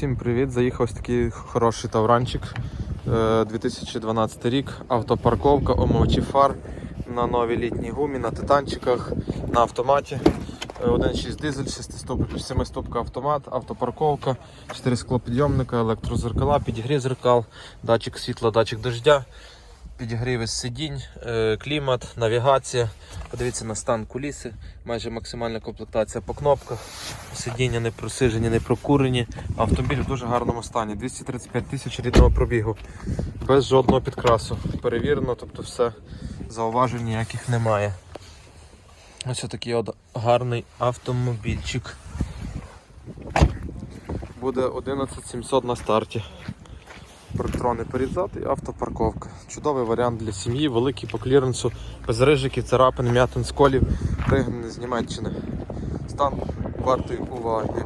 Всім привіт! Заїхав ось такий хороший тавранчик. Е, 2012 рік. Автопарковка, омовчі фар на новій літній гумі, на титанчиках, на автоматі. Е, 1.6 дизель, 7-ступка автомат, автопарковка, 4 склопідйомника, електрозеркала, підігрів зеркал, датчик світла, датчик дождя, підігрів сидінь, е, клімат, навігація. Подивіться на стан куліси, майже максимальна комплектація по кнопках. Сидіння не просижені, не прокурені. Автомобіль в дуже гарному стані. 235 тисяч рідного пробігу. Без жодного підкрасу. Перевірено, тобто все зауважень ніяких немає. Ось такий от гарний автомобільчик. Буде 11700 на старті. Електронний передзад і автопарковка. Чудовий варіант для сім'ї, великий по кліренсу, без рижиків, царапин, м'ятин, сколів, пригнаний з Німеччини. Стан вартий уваги.